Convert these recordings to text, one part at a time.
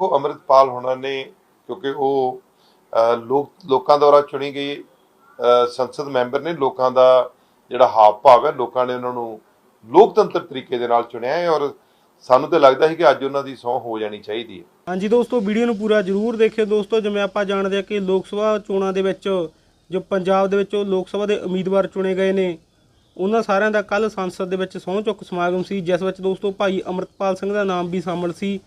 ਉਹ ਅੰਮ੍ਰਿਤਪਾਲ ਹੋਣਾ ਨੇ, ਕਿਉਂਕਿ ਉਹ ਲੋਕ, ਲੋਕਾਂ ਦੁਆਰਾ ਚੁਣੀ ਗਈ ਸੰਸਦ ਮੈਂਬਰ ਨੇ, ਲੋਕਾਂ ਦਾ ਜਿਹੜਾ ਹਾਵ ਭਾਵ ਹੈ, ਲੋਕਾਂ ਨੇ ਉਹਨਾਂ ਨੂੰ ਲੋਕਤੰਤਰ ਤਰੀਕੇ ਦੇ ਨਾਲ ਚੁਣਿਆ ਹੈ ਔਰ ਸਾਨੂੰ ਤੇ ਲੱਗਦਾ ਹੈ ਕਿ ਅੱਜ ਉਹਨਾਂ ਦੀ ਸਹੁੰ ਹੋ ਜਾਣੀ ਚਾਹੀਦੀ ਹੈ। ਹਾਂਜੀ ਦੋਸਤੋ, ਵੀਡੀਓ ਨੂੰ ਪੂਰਾ ਜਰੂਰ ਦੇਖਿਓ ਦੋਸਤੋ, ਜਿਵੇਂ ਆਪਾਂ ਜਾਣਦੇ ਹਾਂ ਕਿ ਲੋਕ ਸਭਾ ਚੋਣਾਂ ਦੇ ਵਿੱਚ ਜੋ ਪੰਜਾਬ ਦੇ ਵਿੱਚ ਲੋਕ ਸਭਾ ਦੇ ਉਮੀਦਵਾਰ ਚੁਣੇ ਗਏ ਨੇ, ਉਹਨਾਂ ਸਾਰਿਆਂ ਦਾ ਕੱਲ ਸੰਸਦ ਦੇ ਵਿੱਚ ਸਹੁੰ ਚੁੱਕ ਸਮਾਗਮ ਸੀ, ਜਿਸ ਵਿੱਚ ਦੋਸਤੋ ਭਾਈ ਅਮਰਤਪਾਲ ਸਿੰਘ ਦਾ ਨਾਮ ਵੀ ਸ਼ਾਮਲ ਸੀ।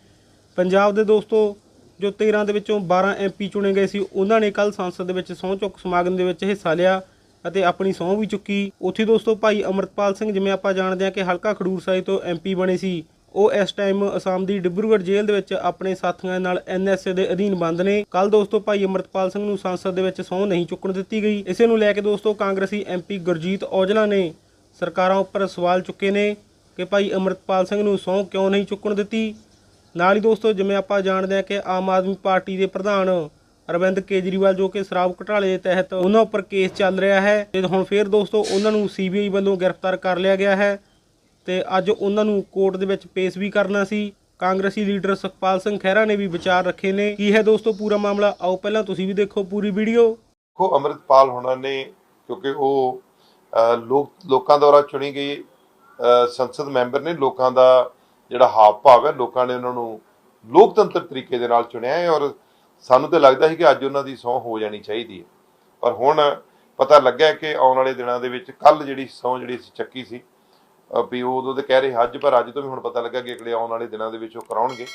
ਪੰਜਾਬ ਦੇ ਦੋਸਤੋ, ਜੋ 13 ਦੇ ਵਿੱਚੋਂ 12 ਐਮਪੀ ਚੁਣੇ ਗਏ ਸੀ, ਉਹਨਾਂ ਨੇ ਕੱਲ ਸੰਸਦ ਦੇ ਵਿੱਚ ਸਹੁੰ ਚੁੱਕ ਸਮਾਗਮ ਦੇ ਵਿੱਚ ਹਿੱਸਾ ਲਿਆ ਅਤੇ ਆਪਣੀ ਸਹੁੰ ਵੀ ਚੁੱਕੀ। ਉੱਥੇ ਦੋਸਤੋ ਭਾਈ ਅਮਰਤਪਾਲ ਸਿੰਘ, ਜਿਵੇਂ ਆਪਾਂ ਜਾਣਦੇ ਹਾਂ ਕਿ ਹਲਕਾ ਖਡੂਰ ਸਾਹਿਬ ਤੋਂ ਐਮਪੀ ਬਣੇ ਸੀ, ਉਹ ਇਸ ਟਾਈਮ ਅਸਾਮ ਦੀ ਡਿਬਰੂਗੜ੍ਹ ਜੇਲ੍ਹ ਦੇ ਵਿੱਚ ਆਪਣੇ ਸਾਥੀਆਂ ਨਾਲ ਐਨਐਸਏ ਦੇ ਅਧੀਨ ਬੰਦ ਨੇ। ਕੱਲ ਦੋਸਤੋ ਭਾਈ ਅਮਰਤਪਾਲ ਸਿੰਘ ਨੂੰ ਸੰਸਦ ਦੇ ਵਿੱਚ ਸਹੁੰ ਨਹੀਂ ਚੁੱਕਣ ਦਿੱਤੀ ਗਈ। ਇਸੇ ਨੂੰ ਲੈ ਕੇ ਦੋਸਤੋ ਕਾਂਗਰਸੀ ਐਮਪੀ ਗੁਰਜੀਤ ਔਜਲਾ ਨੇ ਸਰਕਾਰਾਂ ਉੱਪਰ ਸਵਾਲ ਚੁੱਕੇ ਨੇ ਕਿ ਭਾਈ ਅਮਰਤਪਾਲ ਸਿੰਘ ਨੂੰ ਸਹੁੰ ਕਿਉਂ ਨਹੀਂ ਚੁੱਕਣ ਦਿੱਤੀ? ਨਾਲ ਹੀ ਦੋਸਤੋ, ਜਿਵੇਂ ਆਪਾਂ ਜਾਣਦੇ ਹਾਂ ਕਿ ਆਮ ਆਦਮੀ ਪਾਰਟੀ ਦੇ ਪ੍ਰਧਾਨ ਅਰਵਿੰਦ ਕੇਜਰੀਵਾਲ ਜੋ ਕਿ ਸ਼ਰਾਬ ਘਟਾਲੇ ਦੇ ਤਹਿਤ ਉਹਨਾਂ ਉੱਪਰ ਕੇਸ ਚੱਲ ਰਿਹਾ ਹੈ ਤੇ ਹੁਣ ਫਿਰ ਦੋਸਤੋ, ਉਹਨਾਂ ਨੂੰ ਸੀਬੀਆਈ ਵੱਲੋਂ ਗ੍ਰਿਫਤਾਰ ਕਰ ਲਿਆ ਗਿਆ ਹੈ ਤੇ ਅੱਜ ਉਹਨਾਂ ਨੂੰ ਕੋਰਟ ਦੇ ਵਿੱਚ ਪੇਸ਼ ਵੀ ਕਰਨਾ ਸੀ। ਕਾਂਗਰਸੀ ਲੀਡਰ ਸੁਖਪਾਲ ਸਿੰਘ ਖਹਿਰਾ ਨੇ ਵੀ ਵਿਚਾਰ ਰੱਖੇ ਨੇ। ਕੀ ਹੈ ਦੋਸਤੋ ਪੂਰਾ ਮਾਮਲਾ? ਆਓ ਪਹਿਲਾਂ ਤੁਸੀਂ ਵੀ ਦੇਖੋ ਪੂਰੀ ਵੀਡੀਓ। ਦੇਖੋ, ਅੰਮ੍ਰਿਤਪਾਲ ਹੋਣਾ ਨੇ, ਕਿਉਂਕਿ ਉਹ ਲੋਕ, ਲੋਕਾਂ ਦੁਆਰਾ ਚੁਣੀ ਗਈ ਸੰਸਦ ਮੈਂਬਰ ਨੇ, ਲੋਕਾਂ ਦਾ ਜਿਹੜਾ ਹਾਵ ਭਾਵ ਹੈ, ਲੋਕਾਂ ਨੇ ਉਹਨਾਂ ਨੂੰ ਲੋਕਤੰਤਰ ਤਰੀਕੇ ਦੇ ਨਾਲ ਚੁਣਿਆ ਹੈ ਔਰ ਸਾਨੂੰ ਤੇ ਲੱਗਦਾ ਸੀ ਕਿ ਅੱਜ ਉਹਨਾਂ ਦੀ ਸਹੁੰ ਹੋ ਜਾਣੀ ਚਾਹੀਦੀ ਹੈ। ਪਰ ਹੁਣ ਪਤਾ ਲੱਗਿਆ ਕਿ ਆਉਣ ਵਾਲੇ ਦਿਨਾਂ ਦੇ ਵਿੱਚ ਕੱਲ ਜਿਹੜੀ ਸਹੁੰ ਜਿਹੜੀ ਅਸੀਂ ਚੱਕੀ ਸੀ ਵੀ ਉਹ ਉਦੋਂ ਤੇ ਕਹਿ ਰਹੇ ਅੱਜ, ਪਰ ਅੱਜ ਤੋਂ ਵੀ ਹੁਣ ਪਤਾ ਲੱਗਾ ਕਿ ਅਗਲੇ ਆਉਣ ਵਾਲੇ ਦਿਨਾਂ ਦੇ ਵਿੱਚ ਉਹ ਕਰਾਉਣਗੇ।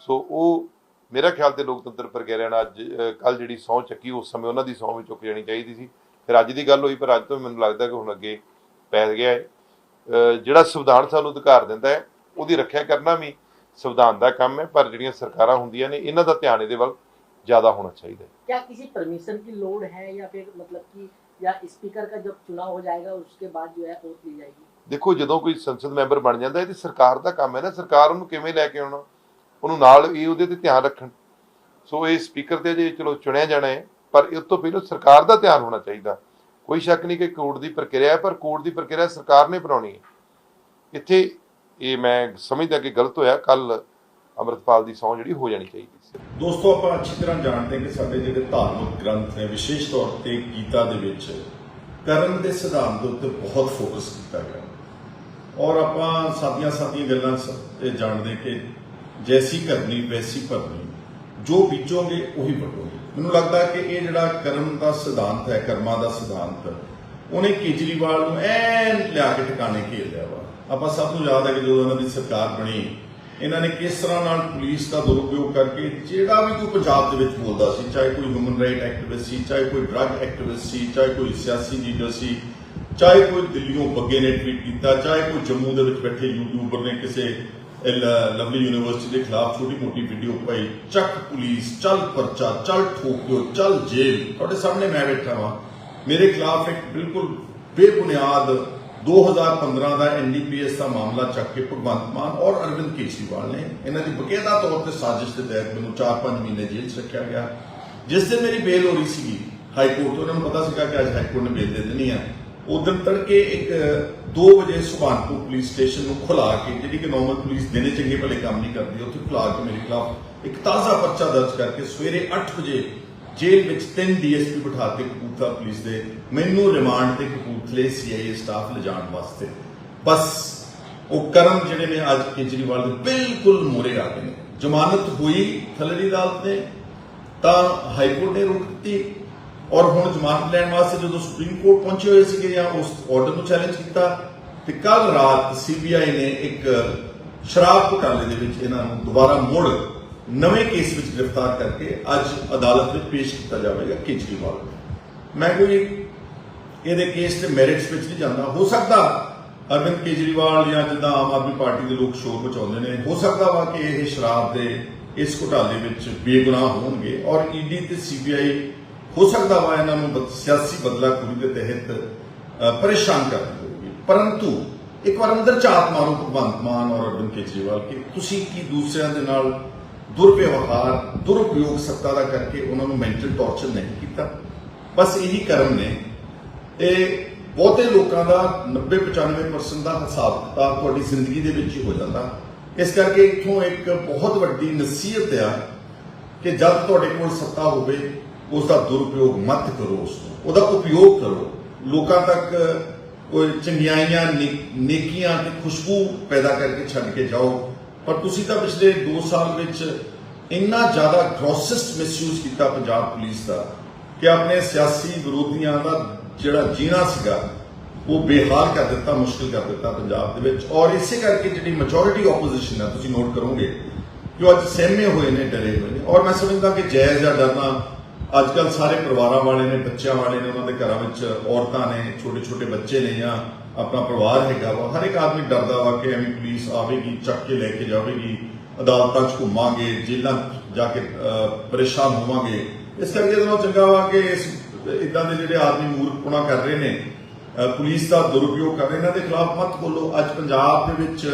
ਸੋ ਉਹ ਮੇਰਾ ਖਿਆਲ ਤੇ ਲੋਕਤੰਤਰ ਪ੍ਰਕਿਰਿਆ ਨਾਲ ਅੱਜ ਕੱਲ ਜਿਹੜੀ ਸਹੁੰ ਚੱਕੀ, ਉਸ ਸਮੇਂ ਉਹਨਾਂ ਦੀ ਸਹੁੰ ਵੀ ਚੁੱਕ ਜਾਣੀ ਚਾਹੀਦੀ ਸੀ। ਫਿਰ ਅੱਜ ਦੀ ਗੱਲ ਹੋਈ, ਪਰ ਅੱਜ ਤੋਂ ਮੈਨੂੰ ਲੱਗਦਾ ਕਿ ਹੁਣ ਅੱਗੇ ਪੈ ਗਿਆ ਹੈ। ਜਿਹੜਾ ਸੰਵਿਧਾਨ ਸਾਨੂੰ ਅਧਿਕਾਰ ਦਿੰਦਾ ਹੈ ਉਹਦੀ ਰੱਖਿਆ ਕਰਨਾ ਵੀ ਸੰਵਿਧਾਨ ਦਾ ਕੰਮ ਹੈ ਪਰ ਜਿਹੜੀਆਂ ਸਰਕਾਰਾਂ ਹੁੰਦੀਆਂ ਨੇ ਇਹਨਾਂ ਦਾ ਧਿਆਨ ਇਹਦੇ ਵੱਲ ਜ਼ਿਆਦਾ ਹੋਣਾ ਚਾਹੀਦਾ ਹੈ क्या किसी परमिशन की लोड है या फिर मतलब कि या स्पीकर का जब चुनाव हो जाएगा उसके बाद जो है वोट ली जाएगी ਦੇਖੋ ਜਦੋਂ ਕੋਈ ਸੰਸਦ ਮੈਂਬਰ ਬਣ ਜਾਂਦਾ ਇਹ ਤੇ ਸਰਕਾਰ ਦਾ ਕੰਮ ਹੈ ਨਾ ਸਰਕਾਰ ਉਹਨੂੰ ਕਿਵੇਂ ਲੈ ਕੇ ਆਉਣਾ ਉਹਨੂੰ ਨਾਲ ਇਹ ਉਹਦੇ ਤੇ ਧਿਆਨ ਰੱਖਣ ਸੋ ਇਹ ਸਪੀਕਰ ਤੇ ਜੇ ਚਲੋ ਚੁਣਿਆ ਜਾਣਾ ਹੈ ਪਰ ਇਸ ਤੋਂ ਪਹਿਲਾਂ ਸਰਕਾਰ ਦਾ ਧਿਆਨ ਹੋਣਾ ਚਾਹੀਦਾ ਕੋਈ ਸ਼ੱਕ ਨਹੀਂ ਕਿ ਕੋਰਟ ਦੀ ਪ੍ਰਕਿਰਿਆ ਹੈ ਪਰ ਕੋਰਟ ਦੀ ਪ੍ਰਕਿਰਿਆ ਸਰਕਾਰ ਨੇ ਬਣਾਉਣੀ ਹੈ ਇੱਥੇ ਇਹ ਮੈਂ ਸਮਝਦਾ ਕਿ ਗਲਤ ਹੋਇਆ ਕੱਲ ਅਮਰਤਪਾਲ ਦੀ ਸਹੁੰ ਜਿਹੜੀ ਹੋ ਜਾਣੀ ਚਾਹੀਦੀ ਸੀ। ਦੋਸਤੋ, ਆਪਾਂ ਅੱਛੀ ਤਰ੍ਹਾਂ ਜਾਣਦੇ ਕਿ ਸਾਡੇ ਜਿਹੜੇ ਧਾਰਮਿਕ ਗ੍ਰੰਥ ਨੇ, ਵਿਸ਼ੇਸ਼ ਤੌਰ ਤੇ ਗੀਤਾ ਦੇ ਵਿੱਚ ਕਰਮ ਦੇ ਸਿਧਾਂਤ ਦੇ ਉੱਤੇ ਬਹੁਤ ਫੋਕਸ ਕੀਤਾ ਗਿਆ। ਔਰ ਆਪਾਂ ਸਾਦੀਆਂ ਸਾਦੀਆਂ ਗੱਲਾਂ ਜਾਣਦੇ ਕਿ ਜੈਸੀ ਕਰਨੀ, ਵੈਸੀ ਭਰਨੀ, ਜੋ ਬੀਜੋਗੇ ਉਹੀ ਵੱਢੋਗੇ ਮੈਨੂੰ ਲੱਗਦਾ ਕਿ ਇਹ ਜਿਹੜਾ ਕਰਮ ਦਾ ਸਿਧਾਂਤ ਹੈ, ਕਰਮਾਂ ਦਾ ਸਿਧਾਂਤ ਉਹਨੇ ਕੇਜਰੀਵਾਲ ਨੂੰ ਐਨ ਲਿਆ ਕੇ ਟਿਕਾਣੇ ਘੇਰ ਲਿਆ ਵਾ। ਆਪਾਂ ਸਭ ਨੂੰ ਯਾਦ ਹੈ ਕਿ ਜਦੋਂ ਉਹਨਾਂ ਦੀ ਸਰਕਾਰ ਬਣੀ, ਇਹਨਾਂ ਨੇ ਕਿਸ ਤਰ੍ਹਾਂ ਨਾਲ ਪੁਲਿਸ ਦਾ ਦੁਰਉਪਯੋਗ ਕਰਕੇ ਜਿਹੜਾ ਵੀ ਕੋਈ ਪੰਜਾਬ ਦੇ ਵਿੱਚ ਬੋਲਦਾ ਸੀ, ਚਾਹੇ ਕੋਈ ਹਿਊਮਨ ਰਾਈਟ ਐਕਟਿਵਿਸਟ ਸੀ, ਚਾਹੇ ਕੋਈ ਡਰੱਗ ਐਕਟਿਵਿਸਟ ਸੀ, ਚਾਹੇ ਕੋਈ ਸਿਆਸੀ ਲੀਡਰ ਸੀ, ਚਾਹੇ ਕੋਈ ਦਿੱਲੀੋਂ ਬੱਗੇ ਨੇ ਟਵੀਟ ਕੀਤਾ, ਚਾਹੇ ਕੋਈ ਜੰਮੂ ਦੇ ਵਿੱਚ ਬੈਠੇ ਯੂਟਿਊਬਰ ਨੇ ਕਿਸੇ ਇਹ ਲਵਲੀ ਯੂਨੀਵਰਸਿਟੀ ਦੇ ਖਿਲਾਫ ਛੋਟੀ ਮੋਟੀ ਵੀਡੀਓ ਪਾਈ, ਚੱਕ ਪੁਲਿਸ, ਚੱਲ ਪਰਚਾ, ਚੱਲ ਠੋਕਿਓ ਚੱਲ ਜੇਲ੍ਹ। ਤੁਹਾਡੇ ਸਾਹਮਣੇ ਮੈਂ ਬੈਠਾ ਵਾਂ। ਮੇਰੇ ਖਿਲਾਫ ਇੱਕ ਬਿਲਕੁਲ ਬੇਬੁਨਿਆਦ 2015 ਦਾ ਐਨਡੀਪੀਐਸ ਦਾ ਮਾਮਲਾ ਚੱਕ ਕੇ ਭਗਵੰਤ ਮਾਨ ਔਰ ਅਰਵਿੰਦ ਕੇਜਰੀਵਾਲ ਨੇ, ਇਹਨਾਂ ਦੀ ਬਕਾਇਦਾ ਤੌਰ ਤੇ ਸਾਜ਼ਿਸ਼ ਦੇ ਤਹਿਤ ਮੈਨੂੰ 4-5 ਮਹੀਨੇ ਜੇਲ੍ਹ 'ਚ ਰੱਖਿਆ ਗਿਆ। ਜਿਸ ਦਿਨ ਮੇਰੀ ਬੇਲ ਹੋ ਰਹੀ ਸੀਗੀ ਹਾਈ ਕੋਰਟ ਤੋਂ ਉਹਨਾਂ ਨੂੰ ਪਤਾ ਸੀਗਾ ਕਿ ਅੱਜ ਹਾਈ ਕੋਰਟ ਨੇ ਬੇਲ ਦੇ ਦੇਣੀ ਆ। ਉਸ ਦਿਨ ਤੜਕੇ ਇੱਕ 2 ਵਜੇ ਸੁਭਾਨਪੁਰ ਪੁਲਿਸ ਸਟੇਸ਼ਨ ਨੂੰ ਖੁਲਾ ਕੇ, ਜਿਹੜੀ ਕਿ ਨਾਰਮਲ ਪੁਲਿਸ ਦਿਨੇ ਚੰਗੇ ਭਲੇ ਕੰਮ ਨਹੀਂ ਕਰਦੀ, ਉੱਥੇ ਖੁਲਾ ਕੇ ਮੇਰੇ ਖਿਲਾਫ ਇੱਕ ਤਾਜ਼ਾ ਪਰਚਾ ਦਰਜ ਕਰਕੇ ਸਵੇਰੇ 8 ਵਜੇ ਜੇਲ੍ਹ ਵਿੱਚ ਤਿੰਨ ਡੀਐਸਪੀ ਬਿਠਾ ਕੇ ਕਪੂਰਥਲਾ ਪੁਲਿਸ ਦੇ। ਮੈਨੂੰ ਰਿਮਾਂਡ ਤੇ ਕਪੂਰਥਲੇ ਸੀਆਈਏ ਸਟਾਫ ਲਿਜਾਣ ਵਾਸਤੇ। ਬਸ, ਉਹ ਕਰਮ ਜਿਹੜੇ ਨੇ ਅੱਜ ਕੇਜਰੀਵਾਲ ਦੇ ਬਿਲਕੁਲ ਮੋਰੇ ਆ ਗਏ ਨੇ। ਜ਼ਮਾਨਤ ਹੋਈ ਥੱਲੇ ਅਦਾਲਤ ਨੇ, ਤਾਂ ਹਾਈ ਕੋਰਟ ਨੇ ਰੋਕ ਦਿੱਤੀ। ਔਰ ਹੁਣ ਜ਼ਮਾਨਤ ਲੈਣ ਵਾਸਤੇ ਜਦੋਂ ਸੁਪਰੀਮ ਕੋਰਟ ਪਹੁੰਚੇ ਹੋਏ ਸੀਗੇ ਜਾਂ ਉਸ ਆਰਡਰ ਨੂੰ ਚੈਲੰਜ ਕੀਤਾ, ਤੇ ਕੱਲ ਰਾਤ ਸੀਬੀਆਈ ਨੇ ਇੱਕ ਸ਼ਰਾਬ ਘੁਟਾਲੇ ਦੇ ਵਿੱਚ ਇਹਨਾਂ ਨੂੰ ਦੁਬਾਰਾ ਮੋੜ ਨਵੇਂ ਕੇਸ ਵਿੱਚ ਗ੍ਰਿਫਤਾਰ ਕਰਕੇ ਅੱਜ ਅਦਾਲਤ ਵਿੱਚ ਪੇਸ਼ ਕੀਤਾ ਜਾਵੇਗਾ ਕੇਜਰੀਵਾਲ। ਮੈਂ ਕੋਈ ਇਹਦੇ ਕੇਸ ਤੇ ਮੈਰਿਟਸ ਵਿੱਚ ਨਹੀਂ ਜਾਂਦਾ। ਹੋ ਸਕਦਾ ਅਰਵਿੰਦ ਕੇਜਰੀਵਾਲ ਜਾਂ ਜਿੱਦਾਂ ਆਮ ਆਦਮੀ ਪਾਰਟੀ ਦੇ ਲੋਕ ਸ਼ੋਰ ਮਚਾਉਂਦੇ ਨੇ। ਹੋ ਸਕਦਾ ਵਾ ਕਿ ਇਹ ਸ਼ਰਾਬ ਦੇ ਇਸ ਘੁਟਾਲੇ ਵਿੱਚ ਬੇਗੁਨਾਹ ਹੋਣਗੇ ਔਰ ਈਡੀ ਤੇ ਸੀਬੀਆਈ ਹੋ ਸਕਦਾ ਵਾ ਇਹਨਾਂ ਨੂੰ ਬਦ- ਸਿਆਸੀ ਬਦਲਾਖੋਰੀ ਦੇ ਤਹਿਤ ਪਰੇਸ਼ਾਨ ਕਰ ਹੋਵੇਗੀ ਪਰੰਤੂ ਇੱਕ ਵਾਰ ਅੰਦਰ ਝਾਤ ਮਾਰੋ ਭਗਵੰਤ ਮਾਨ ਔਰ ਅਰਵਿੰਦ ਕੇਜਰੀਵਾਲ ਕਿ ਤੁਸੀਂ ਕੀ ਦੂਸਰਿਆਂ ਦੇ ਨਾਲ ਦੁਰਵਿਵਹਾਰ, ਦੁਰਉਪਯੋਗ ਸੱਤਾ ਦਾ ਕਰਕੇ ਉਹਨਾਂ ਨੂੰ ਮੈਂਟਲ ਟੌਰਚਰ ਨਹੀਂ ਕੀਤਾ। ਬਸ ਇਹੀ ਕਰਮ ਨੇ। ਇਹ ਬਹੁਤੇ ਲੋਕਾਂ ਦਾ 90-95% ਦਾ ਹਿਸਾਬ ਕਿਤਾਬ ਤੁਹਾਡੀ ਜ਼ਿੰਦਗੀ ਦੇ ਵਿੱਚ ਹੀ ਹੋ ਜਾਂਦਾ। ਇਸ ਕਰਕੇ ਇੱਥੋਂ ਇੱਕ ਬਹੁਤ ਵੱਡੀ ਨਸੀਹਤ ਆ ਕਿ ਜਦ ਤੁਹਾਡੇ ਕੋਲ ਸੱਤਾ ਹੋਵੇ ਉਸ ਦਾ ਦੁਰਉਪਯੋਗ ਮਤ ਕਰੋ ਉਸ ਨੂੰ। ਉਹਦਾ ਉਪਯੋਗ ਕਰੋ। ਲੋਕਾਂ ਤੱਕ ਕੋਈ ਚੰਗਿਆਈਆਂ ਨੇਕੀਆਂ ਤੇ ਖੁਸ਼ਬੂ ਪੈਦਾ ਕਰਕੇ ਛੱਡ ਕੇ ਜਾਓ। ਪਰ ਤੁਸੀਂ ਤਾਂ ਪਿਛਲੇ 2 ਸਾਲ ਵਿੱਚ ਇੰਨਾ ਜ਼ਿਆਦਾ ਗ੍ਰੋਸੈਸਟ ਮਿਸਯੂਜ਼ ਕੀਤਾ ਪੰਜਾਬ ਪੁਲਿਸ ਦਾ ਕਿ ਆਪਣੇ ਸਿਆਸੀ ਵਿਰੋਧੀਆਂ ਦਾ ਜਿਹੜਾ ਜੀਣਾ ਸੀਗਾ, ਉਹ ਬੇਹਾਲ ਕਰ ਦਿੱਤਾ, ਮੁਸ਼ਕਿਲ ਕਰ ਦਿੱਤਾ ਪੰਜਾਬ ਦੇ ਵਿੱਚ। ਔਰ ਇਸੇ ਕਰਕੇ ਜਿਹੜੀ ਮੈਜੋਰਿਟੀ ਆਪੋਜੀਸ਼ਨ ਹੈ ਤੁਸੀਂ ਨੋਟ ਕਰੋਗੇ ਜੋ ਅੱਜ ਸਹਿਮੇ ਹੋਏ ਨੇ, ਡਰੇ ਹੋਏ ਨੇ। ਔਰ ਮੈਂ ਸਮਝਦਾ ਕਿ ਜਾਇਜ਼ ਆ ਡਰਨਾ। ਅੱਜ ਕੱਲ ਸਾਰੇ ਪਰਿਵਾਰਾਂ ਵਾਲੇ ਨੇ, ਬੱਚਿਆਂ ਵਾਲੇ ਨੇ, ਉਹਨਾਂ ਦੇ ਘਰਾਂ ਵਿੱਚ ਔਰਤਾਂ ਨੇ ਛੋਟੇ ਛੋਟੇ ਬੱਚੇ ਨੇ ਜਾਂ ਆਪਣਾ ਪਰਿਵਾਰ ਹੈਗਾ ਵਾ, ਹਰ ਇੱਕ ਆਦਮੀ ਡਰਦਾ ਵਾ ਕਿ ਐਵੇਂ ਪੁਲਿਸ ਆਵੇਗੀ, ਚੱਕ ਕੇ ਲੈ ਕੇ ਜਾਵੇਗੀ, ਅਦਾਲਤਾਂ 'ਚ ਘੁੰਮਾਂਗੇ, ਜੇਲ੍ਹਾਂ ਜਾ ਕੇ ਪਰੇਸ਼ਾਨ ਹੋਵਾਂਗੇ। ਇਸ ਕਰਕੇ ਇਹਦੇ ਨਾਲੋਂ ਚੰਗਾ ਵਾ ਕਿ ਇਸ, ਇਦਾਂ ਦੇ ਜਿਹੜੇ ਆਦਮੀ ਮੂਰਖਪੁਣਾ ਕਰ ਰਹੇ ਨੇ ਪੁਲਿਸ ਦਾ ਦੁਰਉਪਯੋਗ ਕਰ ਰਹੇ ਇਹਨਾਂ ਦੇ ਖਿਲਾਫ ਮਤ ਬੋਲੋ। ਅੱਜ ਪੰਜਾਬ ਦੇ ਵਿੱਚ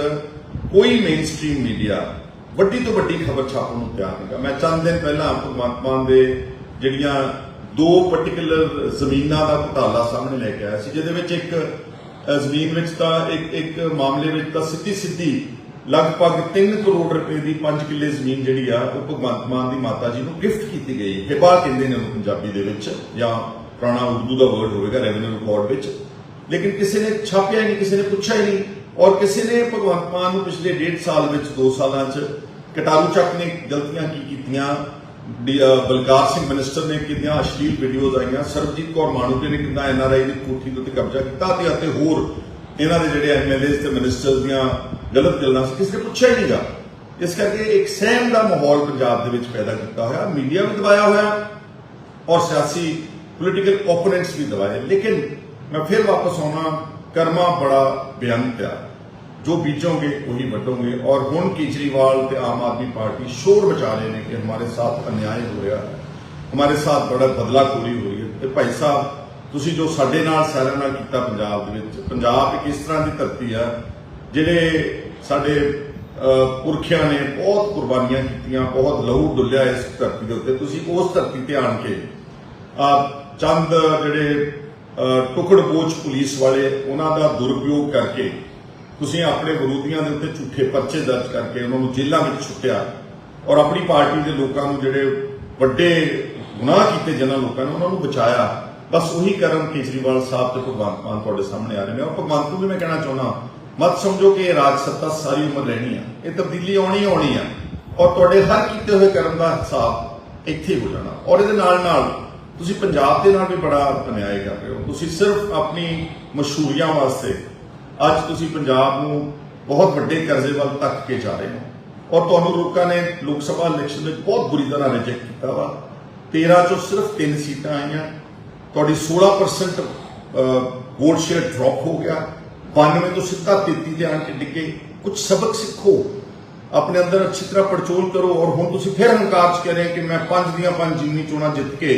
ਕੋਈ ਮੇਨਸਟ੍ਰੀਮ ਮੀਡੀਆ ਵੱਡੀ ਤੋਂ ਵੱਡੀ ਖਬਰ ਛਾਪਣ ਨੂੰ ਤਿਆਰ ਨਹੀਂਗਾ ਮੈਂ ਚੰਦ ਦਿਨ ਪਹਿਲਾਂ ਭਗਵੰਤ ਮਾਨ ਦੇ ਜਿਹੜੀਆਂ ਦੋ ਪਾਰਟਿਕੂਲਰ ਜ਼ਮੀਨਾਂ ਦਾ ਘੁਟਾਲਾ ਸਾਹਮਣੇ ਲੈ ਕੇ ਆਇਆ ਸੀ, ਜਿਹਦੇ ਵਿੱਚ ਇੱਕ ਜ਼ਮੀਨ ਵਿੱਚ ਤਾਂ ਇੱਕ ਇੱਕ ਮਾਮਲੇ ਵਿੱਚ ਤਾਂ ਸਿੱਧੀ ਸਿੱਧੀ ਲਗਭਗ 3 ਕਰੋੜ ਰੁਪਏ ਦੀ 5 ਕਿੱਲੇ ਜ਼ਮੀਨ ਜਿਹੜੀ ਆ, ਉਹ ਭਗਵੰਤ ਮਾਨ ਦੀ ਮਾਤਾ ਜੀ ਨੂੰ ਗਿਫਟ ਕੀਤੀ ਗਈ ਹਿਬਾ ਕਹਿੰਦੇ ਨੇ ਉਹਨੂੰ ਪੰਜਾਬੀ ਦੇ ਵਿੱਚ, ਜਾਂ ਪੁਰਾਣਾ ਉਰਦੂ ਦਾ ਵਰਡ ਹੋਵੇਗਾ ਰੈਵਨਿਊ ਰਿਕਾਰਡ ਵਿੱਚ। ਲੇਕਿਨ ਕਿਸੇ ਨੇ ਛਾਪਿਆ ਹੀ ਨਹੀਂ, ਕਿਸੇ ਨੇ ਪੁੱਛਿਆ ਹੀ ਨਹੀਂ। ਔਰ ਕਿਸੇ ਨੇ ਭਗਵੰਤ ਮਾਨ ਨੂੰ ਪਿਛਲੇ 1.5 ਸਾਲ ਵਿੱਚ 2 ਸਾਲਾਂ 'ਚ ਕਟਾਰੂ ਚੱਕ ਨੇ ਗਲਤੀਆਂ ਕੀ ਕੀਤੀਆਂ ਬਲਕਾਰ ਸਿੰਘ ਮਿਨਿਸਟਰ ਨੇ ਕਿੰਨੀਆਂ ਅਸ਼ਲੀਲ ਵੀਡੀਓਜ਼ ਆਈਆਂ। ਸਰਬਜੀਤ ਕੌਰ ਮਾਨੂਕੇ ਨੇ ਕਿੰਨਾ ਐਨਆਰਆਈ ਦੀ ਕੋਠੀ ਦੇ ਉੱਤੇ ਕਬਜ਼ਾ ਕੀਤਾ ਤੇ ਅਤੇ ਹੋਰ ਇਹਨਾਂ ਦੇ ਜਿਹੜੇ ਐਮਐਲਏਸ ਤੇ ਮਿਨਿਸਟਰਸ ਦੀਆਂ ਗਲਤ ਗੱਲਾਂ ਸੀ, ਕਿਸੇ ਨੇ ਪੁੱਛਿਆ ਹੀ ਨਹੀਂਗਾ। ਇਸ ਕਰਕੇ ਇੱਕ ਸਹਿਮ ਦਾ ਮਾਹੌਲ ਪੰਜਾਬ ਦੇ ਵਿੱਚ ਪੈਦਾ ਕੀਤਾ ਹੋਇਆ, ਮੀਡੀਆ ਵੀ ਦਬਾਇਆ ਹੋਇਆ ਔਰ ਸਿਆਸੀ ਪੋਲੀਟੀਕਲ ਓਪੋਨੈਂਟਸ ਵੀ ਦਬਾਏ। ਲੇਕਿਨ ਮੈਂ ਫਿਰ ਵਾਪਸ ਆਉਣਾ ਕਰਮਾ ਬੜਾ ਬੇਅੰਤ ਆ ਜੋ ਬੀਜੋਗੇ, ਉਹੀ ਵੱਢੋਗੇ। ਔਰ ਹੁਣ ਕੇਜਰੀਵਾਲ ਤੇ ਆਮ ਆਦਮੀ ਪਾਰਟੀ ਸ਼ੋਰ ਮਚਾ ਰਹੇ ਨੇ ਕਿ ਹਮਾਰੇ ਸਾਥ ਅਨਿਆਏ ਹੋ ਰਿਹਾ। ਹੈ ਹਮਾਰੇ ਸਾਥ ਬੜਾ ਬਦਲਾਖੋਰੀ ਹੋ ਰਹੀ ਹੈ। ਤੇ ਭਾਈ ਸਾਹਿਬ, ਤੁਸੀਂ ਜੋ ਸਾਡੇ ਨਾਲ ਸਾਰਿਆਂ ਨਾਲ ਕੀਤਾ ਪੰਜਾਬ ਦੇ ਵਿੱਚ, ਪੰਜਾਬ ਇੱਕ ਇਸ ਤਰ੍ਹਾਂ ਦੀ ਧਰਤੀ ਆ, ਜਿਹੜੇ ਸਾਡੇ ਪੁਰਖਿਆਂ ਨੇ ਬਹੁਤ ਕੁਰਬਾਨੀਆਂ ਕੀਤੀਆਂ, ਬਹੁਤ ਲਹੂ ਡੁੱਲਿਆ ਇਸ ਧਰਤੀ ਦੇ ਉੱਤੇ। ਤੁਸੀਂ ਉਸ ਧਰਤੀ ਤੇ ਆਣ ਕੇ ਆ ਚੰਦ ਜਿਹੜੇ ਟੁਕੜ ਬੋਝ ਪੁਲਿਸ ਵਾਲੇ, ਉਹਨਾਂ ਦਾ ਦੁਰਪਯੋਗ ਕਰਕੇ ਤੁਸੀਂ ਆਪਣੇ ਵਿਰੋਧੀਆਂ ਦੇ ਉੱਤੇ ਝੂਠੇ ਪਰਚੇ ਦਰਜ ਕਰਕੇ ਉਹਨਾਂ ਨੂੰ ਜੇਲ੍ਹਾਂ ਵਿੱਚ ਛੁੱਟਿਆ ਔਰ ਆਪਣੀ ਪਾਰਟੀ ਦੇ ਲੋਕਾਂ ਨੂੰ ਜਿਹੜੇ ਵੱਡੇ ਗੁਨਾਹ ਕੀਤੇ ਜਿਨ੍ਹਾਂ ਲੋਕਾਂ ਨੇ, ਉਹਨਾਂ ਨੂੰ ਬਚਾਇਆ। ਬਸ ਉਹੀ ਕਰਮ ਕੇਜਰੀਵਾਲ ਸਾਹਿਬ ਤੇ ਭਗਵੰਤ ਮਾਨ ਤੁਹਾਡੇ ਸਾਹਮਣੇ ਆ ਰਹੇ ਨੇ। ਔਰ ਭਗਵੰਤ ਨੂੰ ਵੀ ਮੈਂ ਕਹਿਣਾ ਚਾਹੁੰਦਾ, ਮਤ ਸਮਝੋ ਕਿ ਇਹ ਰਾਜ ਸੱਤਾ ਸਾਰੀ ਉਮਰ ਰਹਿਣੀ ਆ। ਇਹ ਤਬਦੀਲੀ ਆਉਣੀ ਆਉਣੀ ਆ। ਔਰ ਤੁਹਾਡੇ ਹਰ ਕੀਤੇ ਹੋਏ ਕਰਮ ਦਾ ਹਿਸਾਬ ਇੱਥੇ ਹੋ ਜਾਣਾ। ਔਰ ਇਹਦੇ ਨਾਲ ਨਾਲ ਤੁਸੀਂ ਪੰਜਾਬ ਦੇ ਨਾਲ ਵੀ ਬੜਾ ਅਨਿਆਏ ਕਰ ਰਹੇ ਹੋ। ਤੁਸੀਂ ਸਿਰਫ ਆਪਣੀ ਮਸ਼ਹੂਰੀਆਂ ਵਾਸਤੇ ਅੱਜ ਤੁਸੀਂ ਪੰਜਾਬ ਨੂੰ ਬਹੁਤ ਵੱਡੇ ਕਰਜ਼ੇ ਵੱਲ ਤੱਕ ਕੇ ਜਾ ਰਹੇ ਹੋ ਔਰ ਤੁਹਾਨੂੰ ਲੋਕਾਂ ਨੇ ਲੋਕ ਸਭਾ ਇਲੈਕਸ਼ਨ ਵਿੱਚ ਬਹੁਤ ਬੁਰੀ ਤਰ੍ਹਾਂ ਰਿਜੈਕਟ ਕੀਤਾ ਵਾ। 13 ਚੋਂ ਸਿਰਫ 3 ਸੀਟਾਂ ਆਈਆਂ। ਤੁਹਾਡੀ 16% ਵੋਟ ਸ਼ੇਅਰ ਡ੍ਰੌਪ ਹੋ ਗਿਆ। 92 ਤੋਂ ਸਿੱਧਾ 33 ਤੇ ਆਣ ਕੇ ਡਿੱਗੇ। ਕੁਝ ਸਬਕ ਸਿੱਖੋ। ਆਪਣੇ ਅੰਦਰ ਅੱਛੀ ਤਰ੍ਹਾਂ ਪੜਚੋਲ ਕਰੋ ਔਰ ਹੁਣ ਤੁਸੀਂ ਫਿਰ ਹੰਕਾਰ ਚ ਕਹਿ ਰਹੇ ਕਿ ਮੈਂ ਪੰਜ ਦੀਆਂ ਪੰਜ ਜਿੰਨੀ ਚੋਣਾਂ ਜਿੱਤ ਕੇ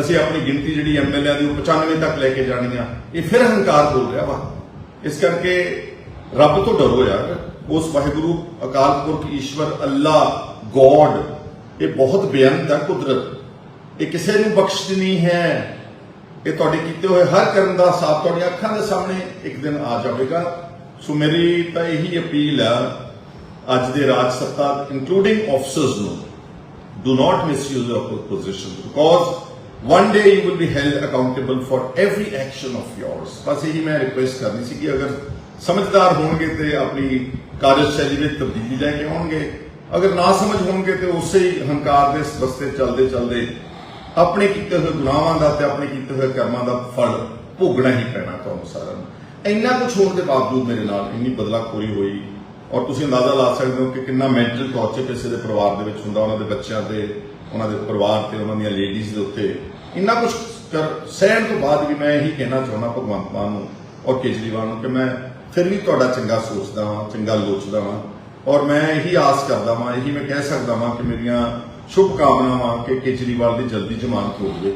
ਅਸੀਂ ਆਪਣੀ ਗਿਣਤੀ ਜਿਹੜੀ ਐਮਐਲਏ ਦੀ ਉਹ 95 ਤੱਕ ਲੈ ਕੇ ਜਾਣੀ ਆ। ਇਹ ਫਿਰ ਹੰਕਾਰ ਬੋਲ ਰਿਹਾ ਵਾ। ਇਸ ਕਰਕੇ ਰੱਬ ਤੋਂ ਡਰੋ ਯਾਰ। ਉਸ ਵਾਹਿਗੁਰੂ, ਅਕਾਲ ਪੁਰਖ, ਈਸ਼ਵਰ ਅੱਲਾ ਗੋਡ, ਇਹ ਬਹੁਤ ਬੇਅੰਤ ਹੈ ਕੁਦਰਤ। ਇਹ ਕਿਸੇ ਨੂੰ ਬਖਸ਼ਦੀ ਨਹੀਂ ਹੈ। ਇਹ ਤੁਹਾਡੇ ਕੀਤੇ ਹੋਏ ਹਰ ਕਰਮ ਦਾ ਹਿਸਾਬ ਤੁਹਾਡੀਆਂ ਅੱਖਾਂ ਦੇ ਸਾਹਮਣੇ ਇੱਕ ਦਿਨ ਆ ਜਾਵੇਗਾ। ਸੋ ਮੇਰੀ ਤਾਂ ਇਹੀ ਅਪੀਲ ਹੈ ਅੱਜ ਦੇ ਰਾਜ ਸੱਤਾ ਇਨਕਲੂਡਿੰਗ ਆਫਸਰਸ ਨੂੰ do not misuse your position because one day you will be held accountable for every action of yours. ਬਸ ਇਹੀ ਮੈਂ ਰਿਕੁਐਸਟ ਕਰਨੀ ਸੀ ਕਿ ਅਗਰ ਸਮਝਦਾਰ ਹੋਣਗੇ ਤੇ ਆਪਣੀ ਕਾਰਜਸ਼ੈਲੀ ਵਿੱਚ ਤਬਦੀਲੀ ਲੈ ਕੇ ਆਉਣਗੇ ਅਗਰ ਨਾ ਸਮਝ ਹੋਣਗੇ ਤੇ ਉਸੇ ਹੀ ਹੰਕਾਰ ਦੇ ਰਸਤੇ ਚੱਲਦੇ ਚੱਲਦੇ ਆਪਣੇ ਕੀਤੇ ਹੋਏ ਗੁਨਾਹਾਂ ਦਾ ਤੇ ਆਪਣੇ ਕੀਤੇ ਹੋਏ ਕਰਮਾਂ ਦਾ ਫਲ ਭੋਗਣਾ ਹੀ ਪੈਣਾ ਤੁਹਾਨੂੰ ਸਾਰਿਆਂ ਨੂੰ ਇੰਨਾ ਕੁਝ ਹੋਣ ਦੇ ਬਾਵਜੂਦ ਮੇਰੇ ਨਾਲ ਇੰਨੀ ਬਦਲਾਖੋਰੀ ਹੋਈ ਔਰ ਤੁਸੀਂ ਅੰਦਾਜ਼ਾ ਲਾ ਸਕਦੇ ਹੋ ਕਿ ਕਿੰਨਾ ਮੈਂਟਲ ਟੌਰਚਰ ਕਿਸੇ ਦੇ ਪਰਿਵਾਰ ਦੇ ਵਿੱਚ ਹੁੰਦਾ ਉਹਨਾਂ ਦੇ ਬੱਚਿਆਂ ਤੇ ਉਹਨਾਂ ਦੇ ਪਰਿਵਾਰ ਤੇ ਉਹਨਾਂ ਦੀਆਂ ਲੇਡੀਜ਼ ਦੇ ਉੱਤੇ। ਇੰਨਾ ਕੁਝ ਕਰ ਸਹਿਣ ਤੋਂ ਬਾਅਦ ਵੀ ਮੈਂ ਇਹੀ ਕਹਿਣਾ ਚਾਹੁੰਦਾ ਭਗਵੰਤ ਮਾਨ ਨੂੰ ਔਰ ਕੇਜਰੀਵਾਲ ਨੂੰ ਕਿ ਮੈਂ ਫਿਰ ਵੀ ਤੁਹਾਡਾ ਚੰਗਾ ਸੋਚਦਾ ਹਾਂ ਚੰਗਾ ਲੋਚਦਾ ਹਾਂ ਔਰ ਮੈਂ ਇਹੀ ਆਸ ਕਰਦਾ ਹਾਂ ਇਹੀ ਮੈਂ ਕਹਿ ਸਕਦਾ ਹਾਂ ਕਿ ਮੇਰੀਆਂ ਸ਼ੁਭ ਕਾਮਨਾਵਾਂ ਕਿ ਕੇਜਰੀਵਾਲ ਦੀ ਜਲਦੀ ਜ਼ਮਾਨਤ ਹੋ ਜਾਵੇ।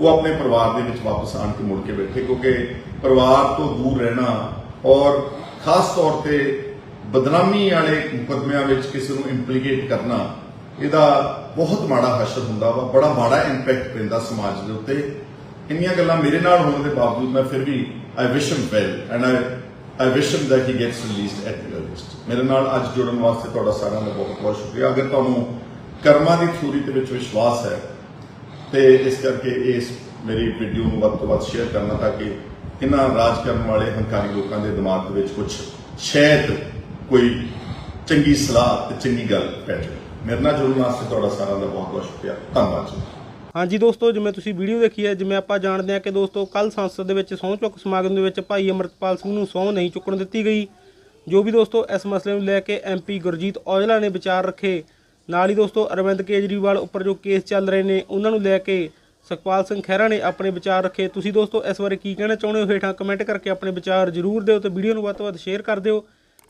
ਉਹ ਆਪਣੇ ਪਰਿਵਾਰ ਦੇ ਵਿੱਚ ਵਾਪਸ ਆਣ ਕੇ ਮੁੜ ਕੇ ਬੈਠੇ ਕਿਉਂਕਿ ਪਰਿਵਾਰ ਤੋਂ ਦੂਰ ਰਹਿਣਾ ਔਰ ਖਾਸ ਤੌਰ ਤੇ ਬਦਨਾਮੀ ਵਾਲੇ ਮੁਕੱਦਮਿਆਂ ਵਿੱਚ ਕਿਸੇ ਨੂੰ ਇੰਪਲੀਕੇਟ ਕਰਨਾ, ਇਹਦਾ ਬਹੁਤ ਮਾੜਾ ਹਸ਼ਰ ਹੁੰਦਾ ਵਾ, ਬੜਾ ਮਾੜਾ ਇੰਪੈਕਟ ਪੈਂਦਾ ਸਮਾਜ ਦੇ ਉੱਤੇ। ਇੰਨੀਆਂ ਗੱਲਾਂ ਮੇਰੇ ਨਾਲ ਹੋਣ ਦੇ ਬਾਵਜੂਦ ਮੈਂ ਫਿਰ ਵੀ I wish him well and I I wish him that he gets released at the earliest. ਮੇਰੇ ਨਾਲ ਅੱਜ ਜੁੜਨ ਵਾਸਤੇ ਤੁਹਾਡਾ ਸਾਰਿਆਂ ਦਾ ਬਹੁਤ ਬਹੁਤ ਸ਼ੁਕਰੀਆ। ਅਗਰ ਤੁਹਾਨੂੰ ਕਰਮਾਂ ਦੀ ਥਿਊਰੀ ਦੇ ਵਿੱਚ ਵਿਸ਼ਵਾਸ ਹੈ, ਤੇ ਇਸ ਕਰਕੇ ਇਸ ਮੇਰੀ ਵੀਡੀਓ ਨੂੰ ਵੱਧ ਤੋਂ ਵੱਧ ਸ਼ੇਅਰ ਕਰਨਾ ਤਾਂ ਕਿ ਇਹਨਾਂ ਰਾਜ ਕਰਨ ਵਾਲੇ ਹੰਕਾਰੀ ਲੋਕਾਂ ਦੇ ਦਿਮਾਗ ਦੇ ਵਿੱਚ ਕੁਝ ਸ਼ਾਇਦ ਕੋਈ ਚੰਗੀ ਸਲਾਹ ਤੇ ਚੰਗੀ ਗੱਲ ਪੈ ਜਾਵੇ। ਮੇਰੇ ਨਾਲ ਜੁੜਨ ਵਾਸਤੇ ਤੁਹਾਡਾ ਸਾਰਿਆਂ ਦਾ ਬਹੁਤ ਬਹੁਤ ਸ਼ੁਕਰੀਆ। ਧੰਨਵਾਦ ਜੀ। ਹਾਂਜੀ ਦੋਸਤੋ, ਜਿਵੇਂ ਤੁਸੀਂ ਵੀਡੀਓ ਦੇਖੀ ਹੈ, ਜਿਵੇਂ ਆਪਾਂ ਜਾਣਦੇ ਹਾਂ ਕਿ ਦੋਸਤੋ ਕੱਲ ਸੰਸਦ ਦੇ ਵਿੱਚ ਸਹੁੰ ਚੁੱਕ ਸਮਾਗਮ ਦੇ ਵਿੱਚ ਭਾਈ ਅਮਰਤਪਾਲ ਸਿੰਘ ਨੂੰ ਸਹੁੰ ਨਹੀਂ ਚੁੱਕਣ ਦਿੱਤੀ ਗਈ। ਜੋ ਵੀ ਦੋਸਤੋ, ਇਸ ਮਸਲੇ ਨੂੰ ਲੈ ਕੇ ਐਮਪੀ ਗੁਰਜੀਤ ਔਜਲਾ ਨੇ ਵਿਚਾਰ ਰੱਖੇ। ਨਾਲ ਹੀ ਦੋਸਤੋ, ਅਰਵਿੰਦ ਕੇਜਰੀਵਾਲ ਉੱਪਰ ਜੋ ਕੇਸ ਚੱਲ ਰਹੇ ਨੇ, ਉਹਨਾਂ ਨੂੰ ਲੈ ਕੇ ਸੁਖਪਾਲ ਸਿੰਘ ਖਹਿਰਾ ਨੇ ਆਪਣੇ ਵਿਚਾਰ ਰੱਖੇ। ਤੁਸੀਂ ਦੋਸਤੋ, ਇਸ ਬਾਰੇ ਕੀ ਕਹਿਣਾ ਚਾਹੁੰਦੇ ਹੋ? ਹੇਠਾਂ ਕਮੈਂਟ ਕਰਕੇ ਆਪਣੇ ਵਿਚਾਰ ਜ਼ਰੂਰ ਦਿਓ ਤੇ ਵੀਡੀਓ ਨੂੰ ਵੱਧ ਤੋਂ ਵੱਧ ਸ਼ੇਅਰ ਕਰ ਦਿਓ।